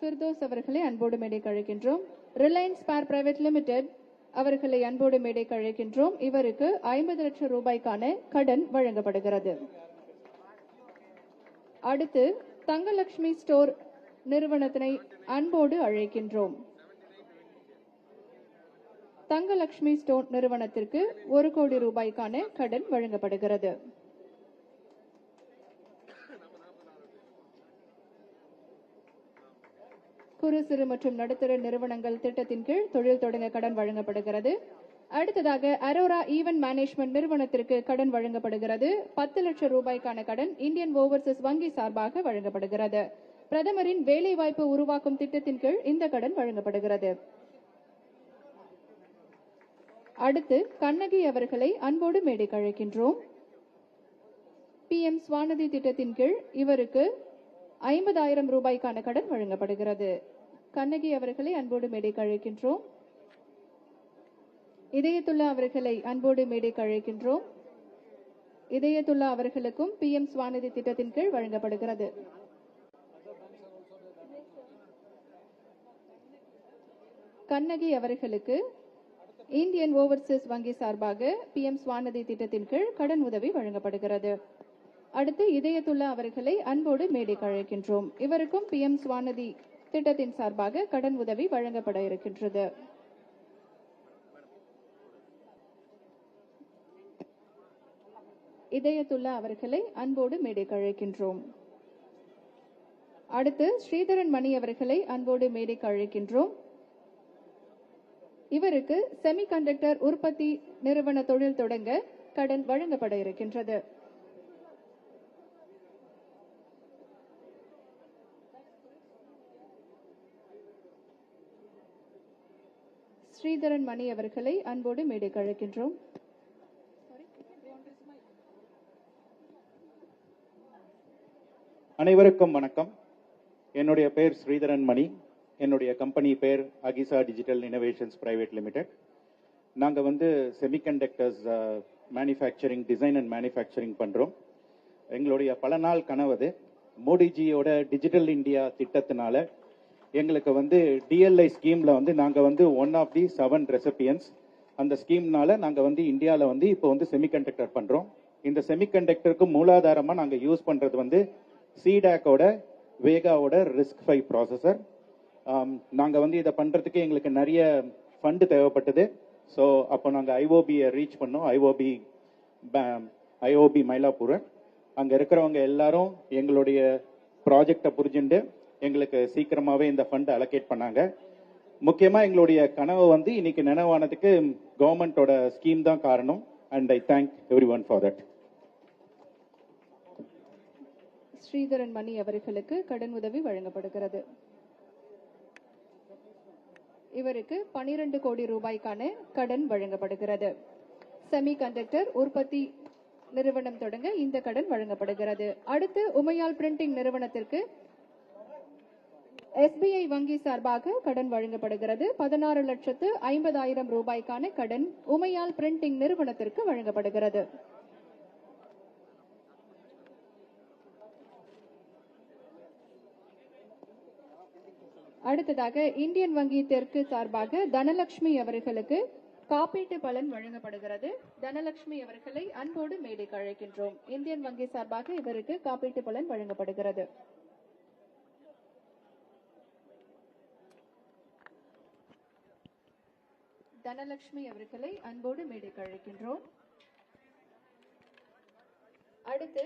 ஃபிர்தோஸ் அவர்களை அன்போடு மேடை கழிக்கின்றோம் ரிலையன்ஸ் ஸ்பேர் பிரைவேட் லிமிடெட் அவர்களை அன்போடு மேடை கழிக்கின்றோம் இவருக்கு ஐம்பது லட்சம் ரூபாய்க்கான கடன் வழங்கப்படுகிறது. அடுத்து தங்கலட்சுமி ஸ்டோர் நிறுவனத்தினை அன்போடு அழைக்கின்றோம். தங்கலட்சுமி ஸ்டோர் நிறுவனத்திற்கு ஒரு கோடி ரூபாய்க்கான கடன் வழங்கப்படுகிறது. குறு சிறு மற்றும் நடுத்தர நிறுவனங்கள் திட்டத்தின் கீழ் தொழில் தொடங்க கடன் வழங்கப்படுகிறது. அடுத்ததாக அரோரா ஈவென்ட் மேனேஜ்மெண்ட் நிறுவனத்திற்கு கடன் வழங்கப்படுகிறது. பத்து லட்சம் ரூபாய்க்கான கடன் இந்தியன் ஓவர்சீஸ் வங்கி சார்பாக வழங்கப்படுகிறது. பிரதமரின் வேலைவாய்ப்பு உருவாக்கும் திட்டத்தின் கீழ் இந்த கடன் வழங்கப்படுகிறது. அடுத்து கண்ணகி அவர்களை அன்போடு மேடைக்கு அழைக்கின்றோம். பி எம் சுவானதி திட்டத்தின் கீழ் இவருக்கு ஐம்பதாயிரம் ரூபாய்க்கான கடன் வழங்கப்படுகிறது. கண்ணகி அவர்களை அன்போடு மேடைக்கு அழைக்கின்றோம். இதயத்துல்லா அவர்களை அன்போடு மேடைக்கு அழைக்கின்றோம். இதயத்துல்லா அவர்களுக்கும் பி எம் சுவாநிதி திட்டத்தின் கீழ் வழங்கப்படுகிறது. கண்ணகி அவர்களுக்கு இந்தியன் ஓவர்சீஸ் வங்கி சார்பாக பி எம் ஸ்வாநிதி திட்டத்தின் கீழ் கடன் உதவி வழங்கப்படுகிறது. அடுத்து இதயத்துல்லா அவர்களை அன்போடு மேடைக்கு அழைக்கின்றோம். இவருக்கும் பி எம் ஸ்வாநிதி திட்டத்தின் சார்பாக கடன் உதவி வழங்கப்பட இருக்கின்றது. இதயத்துல்லா அவர்களை அன்போடு மேடைக்கு அழைக்கின்றோம். அடுத்து ஸ்ரீதரன் மணி அவர்களை அன்போடு மேடைக்கு அழைக்கின்றோம். இவருக்கு செமிகண்டக்டர் உற்பத்தி நிறுவன தொழில் தொடங்க கடன் வழங்கப்பட இருக்கின்றது. ஸ்ரீதரன் மணி அவர்களை அன்போடு மேடைக்கு அழைக்கின்றோம். அனைவருக்கும் வணக்கம். என்னுடைய பேர் ஸ்ரீதரன் மணி. என்னுடைய கம்பெனி பேர் Akisa digital innovations private limited. நாங்கள் வந்து semiconductors manufacturing design and manufacturing பண்ணுறோம் எங்களுடைய பல நாள் கனவு மோடிஜியோட டிஜிட்டல் இந்தியா திட்டத்தினால எங்களுக்கு வந்து டிஎல்ஐ ஸ்கீமில் வந்து நாங்கள் வந்து one of the seven recipients அந்த ஸ்கீம்னால நாங்கள் வந்து இந்தியாவில் வந்து இப்போ வந்து செமிகண்டக்டர் பண்ணுறோம் இந்த செமிகண்டக்டருக்கு மூலாதாரமாக நாங்கள் யூஸ் பண்ணுறது வந்து சிடாக்கோட வேகாவோட ரிஸ்க் ஃபைவ் ப்ராசஸர் நாங்கள் வந்து இதை பண்ணுறதுக்கு எங்களுக்கு நிறைய ஃபண்டு தேவைப்பட்டது. ஸோ அப்போ நாங்கள் ஐஓபியை ரீச் பண்ணோம். IOB IOB Mylapore. அங்கே இருக்கிறவங்க எல்லாரும் எங்களுடைய ப்ராஜெக்டை புரிஞ்சுண்டு எங்களுக்கு சீக்கிரமாகவே இந்த ஃபண்ட் அலோகேட் பண்ணாங்க. முக்கியமாக எங்களுடைய கனவு வந்து இன்னைக்கு நினைவானதுக்கு கவர்மெண்ட்டோட ஸ்கீம் தான் காரணம். And I thank everyone for that Sridharan Mani அவர்களுக்கு கடன் உதவி வழங்கப்படுகிறது. இவருக்கு 12 கோடி ரூபாய்க்கான கடன் வழங்கப்படுகிறது. செமி கண்டக்டர் உற்பத்தி நிறுவனம் தொடங்க இந்த கடன் வழங்கப்படுகிறது. அடுத்து உமையால் பிரிண்டிங் நிறுவனத்திற்கு எஸ்பிஐ வங்கி சார்பாக கடன் வழங்கப்படுகிறது. பதினாறு லட்சத்து ஐம்பதாயிரம் ரூபாய்க்கான கடன் உமையால் பிரிண்டிங் நிறுவனத்திற்கு வழங்கப்படுகிறது. அடுத்ததாக இந்தியன் வங்கி தெற்கு சார்பாக தனலட்சுமி அவர்களுக்கு காப்பீட்டு பலன் வழங்கப்படுகிறது. தனலட்சுமி அவர்களை அன்போடு மேடைக்கு அழைக்கின்றோம். இந்தியன் வங்கி சார்பாக இவருக்கு காப்பீட்டு பலன் வழங்கப்படுகிறது. தனலட்சுமி அவர்களை அன்போடு மேடைக்கு அழைக்கின்றோம். அடுத்து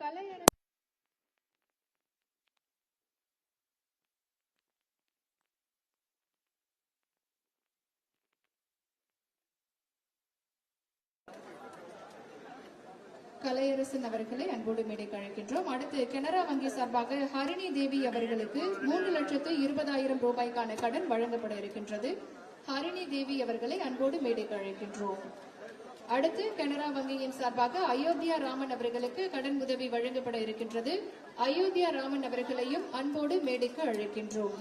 கலையரசு கலையரசன் அவர்களை அன்போடு மேடைக்கு அழைக்கின்றோம். அடுத்து கனரா வங்கி சார்பாக ஹரிணி தேவி அவர்களுக்கு மூன்று லட்சத்து இருபதாயிரம் ரூபாய்க்கான கடன் வழங்கப்பட இருக்கின்றது. ஹரிணி தேவி அவர்களை அன்போடு மேடைக்கு அழைக்கின்றோம். அடுத்து கனரா வங்கியின் சார்பாக அயோத்தியா ராமன் அவர்களுக்கு கடன் உதவி வழங்கப்பட இருக்கின்றது. அயோத்தியா ராமன் அவர்களையும் அன்போடு மேடைக்கு அழைக்கின்றோம்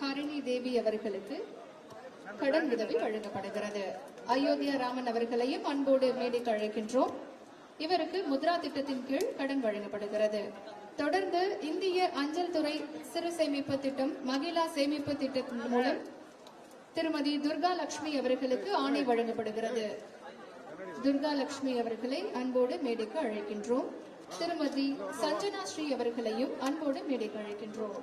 ஹரிணி தேவி அவர்களுக்கு கடன் உதவி வழங்கப்படுகிறது. அயோத்தியா ராமன் அவர்களையும் அன்போடு மேடைக்கு அழைக்கின்றோம். இவருக்கு முத்ரா திட்டத்தின் கீழ் கடன் வழங்கப்படுகிறது. தொடர்ந்து இந்திய அஞ்சல் துறை சிறு சேமிப்பு திட்டம் மகிழா சேமிப்பு திட்டத்தின் மூலம் திருமதி துர்கா லட்சுமி அவர்களுக்கு ஆணை வழங்கப்படுகிறது. துர்கா லட்சுமி அவர்களை அன்போடு மேடைக்கு அழைக்கின்றோம். திருமதி சஞ்சனா ஸ்ரீ அவர்களையும் அன்போடு மேடைக்கு அழைக்கின்றோம்.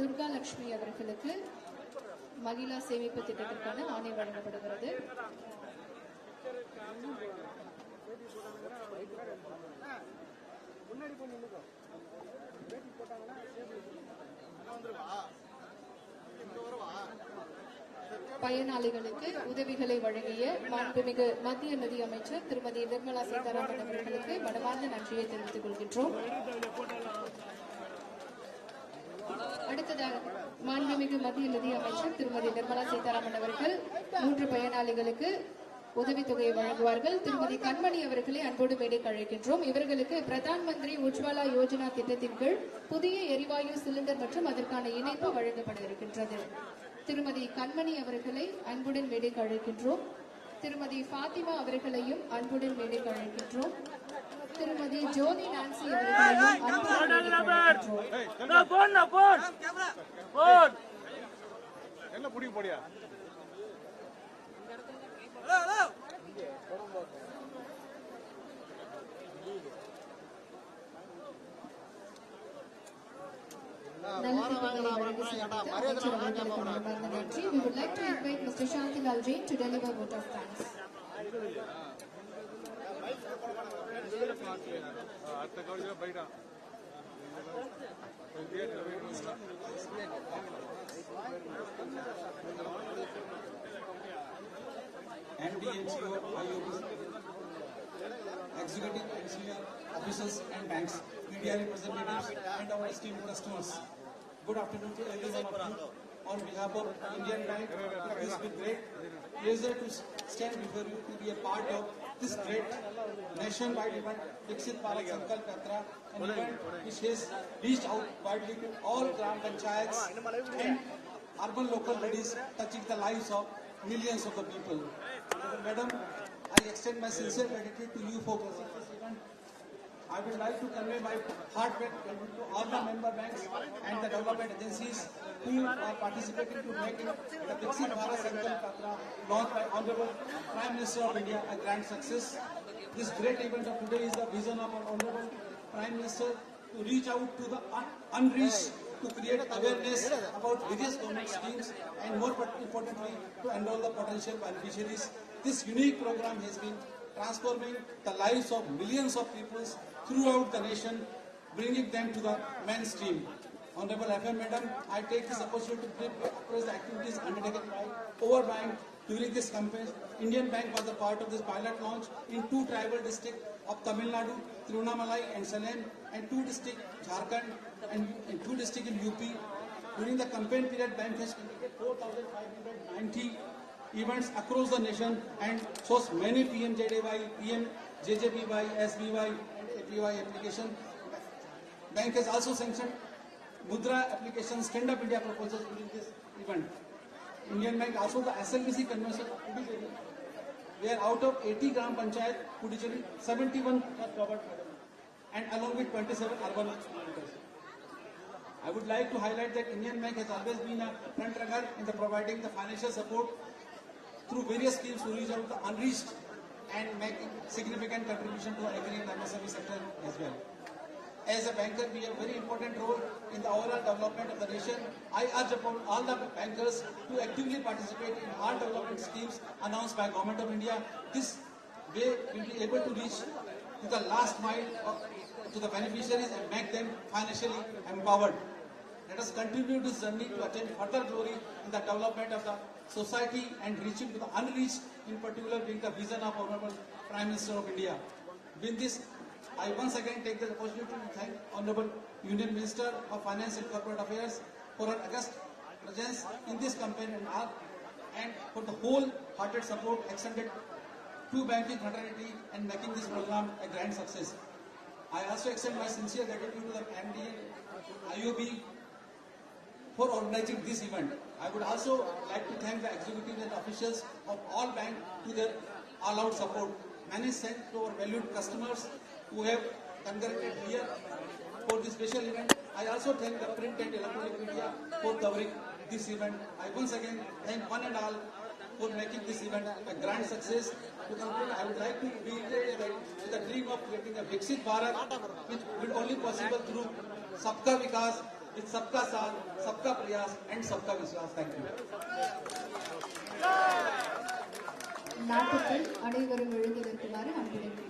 துர்கா லட்சுமி அவர்களுக்கு மகிழா சேமிப்பு திட்டத்திற்கான ஆணை வழங்கப்படுகிறது. பயனாளிகளுக்கு உதவிகளை வழங்கிய மாண்புமிகு மத்திய நிதி அமைச்சர் திருமதி நிர்மலா சீதாராமன் அவர்களுக்கு மனமார்ந்த நன்றியை தெரிவித்துக் கொள்கின்றோம். அடுத்ததாக மாண்புமிகு மத்திய நிதி அமைச்சர் திருமதி நிர்மலா சீதாராமன் அவர்கள் மூன்று பயனாளிகளுக்கு உதவித்தொகையை வழங்குவார்கள். திருமதி கண்மணி அவர்களை அன்போடு மேடைக்கு அழைக்கின்றோம். இவர்களுக்கு பிரதான் மந்திரி உஜ்வாலா யோஜனா திட்டத்தின் கீழ் புதிய எரிவாயு சிலிண்டர் மற்றும் அதற்கான இணைப்பு வழங்கப்பட இருக்கின்றது. திருமதி கண்மணி அவர்களை அன்புடன் மேடைக்கு அழைக்கின்றோம். திருமதி ஃபாத்திமா அவர்களையும் அன்புடன் மேடைக்கு அழைக்கின்றோம். திருமதி ஜோதி நான்சி என்ன புடிக்க போடியா. We would like to invite Mr. Shantilal Jain to deliver vote of thanks. మాట్లాడారు అర్థం కావచ్చు executive NCR officers and banks, media representatives and our esteemed customers. Good afternoon to everyone of you. On behalf of Indian Bank, it has been great pleasure to stand before you to be a part of this great nationwide event, Dixit Bharat Sankalp Yatra, an event which has reached out widely to all Gram Panchayats and urban local bodies, touching the lives of millions of the people. Madam, I extend my sincere gratitude to you for blessing this event. I would like to convey my heartfelt gratitude to all the member banks and the development agencies who are participating to make the Dixit Bharat Sankalp Yatra launched by Honorable Prime Minister of India a grand success. This great event of today is the vision of our Honorable Prime Minister to reach out to the un- unreached to create awareness about various government schemes and more importantly to enroll the potential beneficiaries. This unique program has been transforming the lives of millions of people throughout the nation, bringing them to the mainstream. Honorable FM Madam, I take this opportunity to appraise the activities undertaken by Overbank during this campaign. Indian Bank was a part of this pilot launch in two tribal districts of Tamil Nadu, Tirunamalai and Salem, and two districts, Jharkhand, and, and two districts in UP. During the campaign period, Bank has conducted 4,590 events across the nation and shows many PMJDY, PM, JJBY, SBY, and APY application. Bank has also sanctioned Mudra application Stand Up India proposals during this event. Indian Bank also the SLBC convention of Puducherry, where out of 80 Gram Panchayat Puducherry, 71 are covered and along with 27 urban kilometers. I would like to highlight that Indian Bank has always been a front runner in the providing the financial support through various schemes to reach out the unreached and make significant contribution to agri and MSME sector as well. As a banker, we have a very important role in the overall development of the nation. I urge upon all the bankers to actively participate in all development schemes announced by Government of India. This way we will be able to reach to the last mile of, to the beneficiaries and make them financially empowered. Let us continue this journey to attain further glory in the development of the society and reaching to the unreached, in particular being the vision of Honorable Prime Minister of India. With this, I once again take the opportunity to thank Honorable Union Minister of Finance and Corporate Affairs for her august presence in this campaign and and for the whole-hearted support extended to banking fraternity and making this program a grand success. I also extend my sincere gratitude to the MD IOB for organizing this event. I would also like to thank the executives and officials of all banks to their all-out support. Many thanks to our valued customers who have congregated here for this special event. I also thank the print and electronic media for covering this event. I once again thank one and all for making this event a grand success. To conclude, I would like to reiterate the dream of creating a Viksit Bharat, which will only possible through Sabka Vikas, with Sabka Saath, Sabka Prayas and Sabka Vishwas. Thank you. நாட்டுக்குள் அனைவரும் எழுந்து நிற்குமாறு அன்புடன்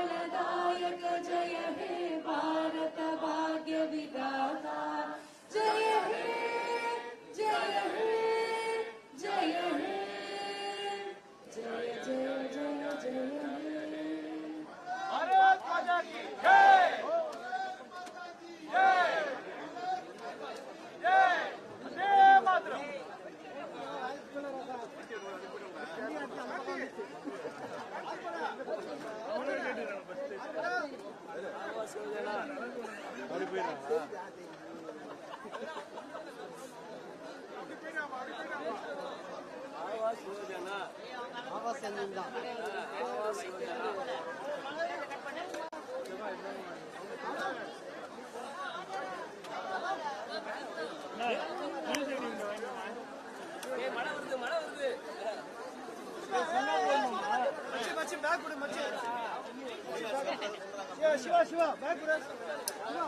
ஆவாஸ் யோஜனா ஆவாஸ் மழை வருது மழை வருது மச்சி. மச்சி சிவா சிவா பேக் கொடு சிவா.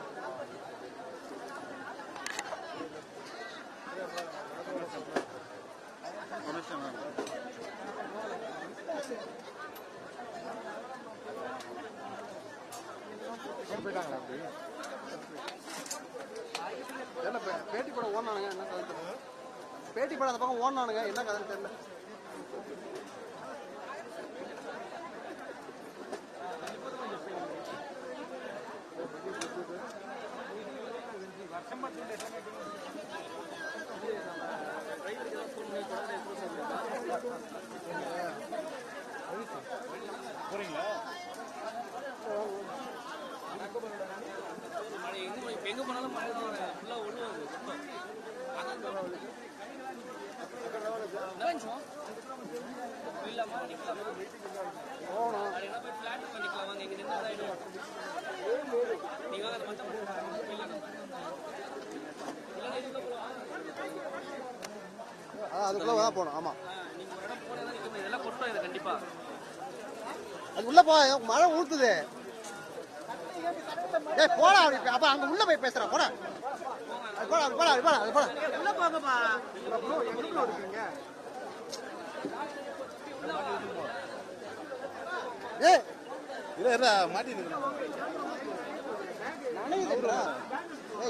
போயிட்டாங்களா அப்படி தெரியல பே- பேட்டி படம் ஓடினானுங்க என்ன கதை தெரியல பேட்டி படம் அந்த பக்கம் ஓடினானுங்க என்ன கதைன்னு தெரியல எங்க போனாலும் மழை தான் ஃபுல்லா ஒழுவாது இல்லாமா நிக்கலாமா? போகணும் போய் பிளாட் பண்ணிக்கலாம் வாங்க இங்க நின்று நீங்க வாங்க அதை மட்டும் இதெல்லாம் கொட்டும் இது கண்டிப்பா. அது உள்ள போ மழை ஊத்துது. ஏய் போடா அப்படி அப்ப அங்க உள்ள போய் பேசுற போடா. அது போடா அது போடா அது போடா அது போடா. உள்ள போங்கப்பா? இருக்கீங்க இல்ல மாட்டிட்டு ஏய்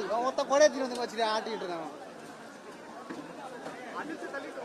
இவன் ஒருத்த கொடை எடுத்துட்டு வந்து வச்சுட்டு ஆட்டிட்டு இருக்கான். आदित्य तलिक